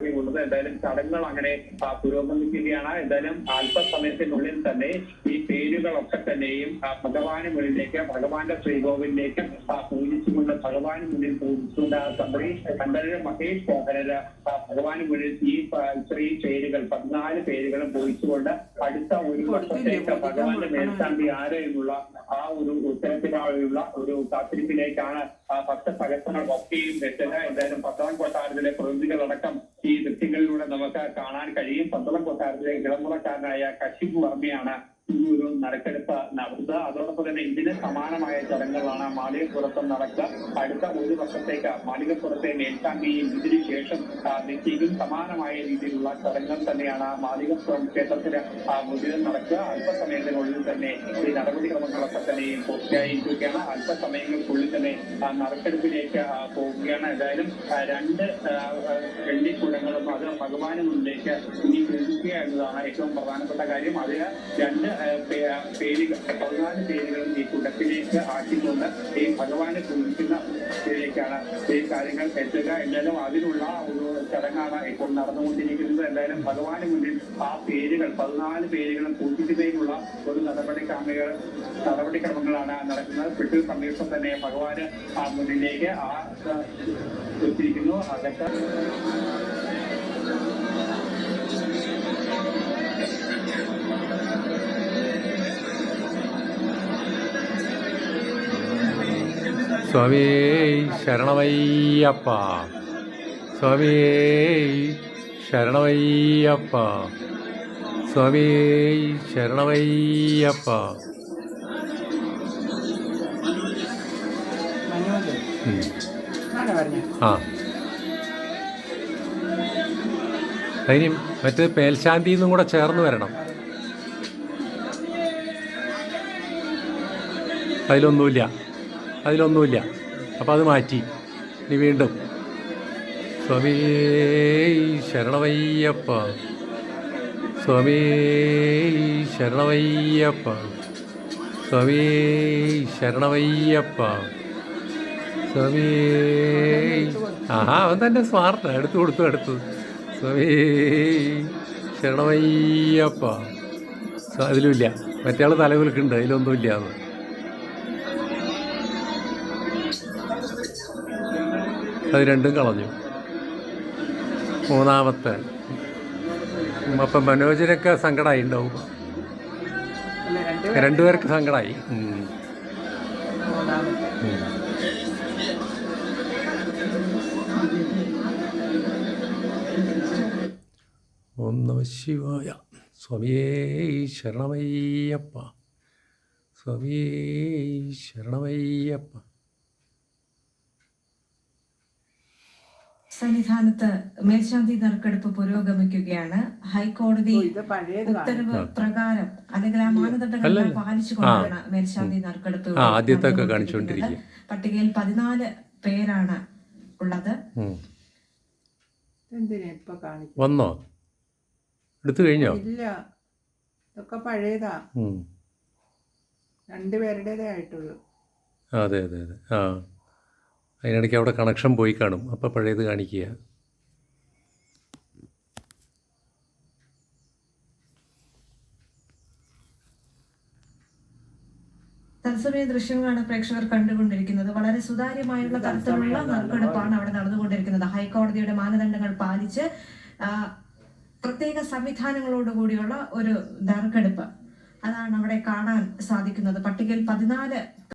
ഉള്ളത്. എന്തായാലും ചടങ്ങുകൾ അങ്ങനെ പുരോഗമിക്കുകയാണ്. എന്തായാലും അല്പസമയത്തിനുള്ളിൽ തന്നെ ഈ പേരുകളൊക്കെ തന്നെയും ആ, ഭഗവാന് മുന്നിലേക്ക് ഭഗവാന്റെ ശ്രീകോവിലേക്ക് പൂജിച്ചുകൊണ്ട് ഭഗവാന് മുന്നിൽ പൂജിച്ചുകൊണ്ട് ആ തന്ത്രി കണ്ഠരര് മഹേഷ് മോഹനര് ആ, ഭഗവാന് മുന്നിൽ ഈ ശ്രീ പേരുകൾ പതിനാല് പേരുകളും പൂജിച്ചുകൊണ്ട് അടുത്ത ഒരു വർഷത്തേക്ക് ഭഗവാന്റെ മേൽശാന്തി ആര് ആ ഒരു ഉത്തരത്തിനായുള്ള ഒരു കാത്തിരിപ്പിലേക്കാണ് ആ പത്ത് സഹസ്രങ്ങൾ ഒക്കെയും എത്തുക എന്തായാലും പത്തളം കൊട്ടാരത്തിലെ പ്രതിനിധികളടക്കം ഈ ദൃശ്യങ്ങളിലൂടെ നമുക്ക് കാണാൻ കഴിയും. പത്തളം കൊട്ടാരത്തിലെ ഇളമുറക്കാരനായ കശിപ് വർമ്മയാണ് ഒരു നറുക്കെടുപ്പ് നടത്തുക. അതോടൊപ്പം തന്നെ ഇതിന് സമാനമായ ചടങ്ങുകളാണ് മാളികപ്പുറത്ത് നടക്കുക. അടുത്ത ഒരു വർഷത്തേക്ക് മാളികപ്പുറത്തെ മേൽശാന്തിയും ഇതിനു ശേഷം നെറ്റിയിലും സമാനമായ രീതിയിലുള്ള ചടങ്ങുകൾ തന്നെയാണ് മാളികപ്പുറം ക്ഷേത്രത്തിന് മുഴുവൻ നടക്കുക. അല്പസമയത്തിനുള്ളിൽ തന്നെ ഈ നടപടിക്രമങ്ങളൊക്കെ തന്നെയും പൂർത്തിയായിരിക്കുകയാണ് അല്പസമയങ്ങൾക്കുള്ളിൽ തന്നെ നറുക്കെടുപ്പിലേക്ക് പോവുകയാണ്. ഏതായാലും രണ്ട് വെള്ളിക്കുടങ്ങളും അത് ഭഗവാന് മുന്നിലേക്ക് ഇനി എന്നതാണ് ഏറ്റവും പ്രധാനപ്പെട്ട കാര്യം. അതിന് രണ്ട് പേരുകൾ പതിനാല് പേരുകളും ഈ കുടത്തിലേക്ക് ആക്കിക്കൊണ്ട് ഈ ഭഗവാനെ പൂജിക്കുന്ന ഇതിലേക്കാണ് ഈ കാര്യങ്ങൾ എത്തുക. എന്തായാലും അതിനുള്ള ഒരു ചടങ്ങാണ് ഇപ്പോൾ നടന്നുകൊണ്ടിരിക്കുന്നത്. എന്തായാലും ഭഗവാന് മുന്നിൽ ആ പേരുകൾ പതിനാല് പേരുകളും പൂജിക്കുന്നതിനുള്ള ഒരു നടപടിക്രമങ്ങൾ നടപടിക്രമങ്ങളാണ് നടക്കുന്നത്. പിറ്റേ സമീപം തന്നെ ഭഗവാന് ആ മുന്നിലേക്ക് ആ എത്തിയിരിക്കുന്നു. അതൊക്കെ സ്വാമിയേ ശരണമയ്യപ്പ. സ്വാമിയേ ശരണമയ്യപ്പ. സ്വാമിയേ ശരണമയ്യപ്പ. ആ. അതിന് മറ്റേ മേൽശാന്തി എന്നും കൂടെ ചേർന്ന് വരണം. അതിലൊന്നുമില്ല. അതിലൊന്നുമില്ല. അപ്പം അത് മാറ്റി. ഇനി വീണ്ടും. സ്വാമി ശരണവയ്യപ്പ. സ്വാമി ശരണവയ്യപ്പ. സ്വാമി ശരണവയ്യപ്പ. സ്വാമി ആഹാ അവൻ തന്നെ സ്മാർട്ട് എടുത്തു കൊടുത്തു എടുത്തു. സ്വാമി ശരണവയ്യപ്പ. അതിലുമില്ല. മറ്റേ ആൾ തലകുലുക്കുണ്ട് അതിലൊന്നുമില്ല എന്ന് അത് രണ്ടും കളഞ്ഞു. മൂന്നാമത്തെ. അപ്പം മനോജിനൊക്കെ സങ്കടമായി ഉണ്ടാവും. രണ്ടുപേർക്ക് സങ്കടമായി. ഓം ശിവായ. സ്വാമിയേ ശരണമയ്യപ്പ. സ്വാമിയേ ശരണമയ്യപ്പ. സന്നിധാനത്ത് മേൽശാന്തി നറുക്കെടുപ്പ് പുരോഗമിക്കുകയാണ്. ഹൈക്കോടതി ഉത്തരവ് പ്രകാരം അല്ലെങ്കിൽ ആ മാനദണ്ഡങ്ങൾ. പാലിച്ചുകൊണ്ടാണ് മേൽശാന്തി നറുക്കെടുപ്പ് ആ, ആദ്യത്തെ ഒക്കെ നടന്നുകൊണ്ടിരിക്കുന്നത്. കാണിച്ചുകൊണ്ടിരിക്കുക. പട്ടികയിൽ പതിനാല് പേരാണ് ഉള്ളത്. വന്നോ? എടുത്തു കഴിഞ്ഞോ? ഇല്ല. ഇതൊക്കെ പഴയതാ. രണ്ടുപേരുടേതേ ആയിട്ടുള്ളൂ അതെ അതെ അതെ. ആ. അതിനിടയ്ക്ക് അവിടെ കണക്ഷൻ പോയി കാണും. അപ്പോൾ പഴയത് കാണിക്കുക. തത്സമയ ദൃശ്യങ്ങളാണ് പ്രേക്ഷകർ കണ്ടുകൊണ്ടിരിക്കുന്നത്. വളരെ സുതാര്യമായുള്ള തരത്തിലുള്ള നറുക്കെടുപ്പാണ് അവിടെ നടന്നുകൊണ്ടിരിക്കുന്നത്. ഹൈക്കോടതിയുടെ മാനദണ്ഡങ്ങൾ പാലിച്ച് പ്രത്യേക സംവിധാനങ്ങളോടുകൂടിയുള്ള ഒരു നറുക്കെടുപ്പ്. അതാണ് അവിടെ കാണാൻ സാധിക്കുന്നത്. പട്ടികയിൽ പതിനാല്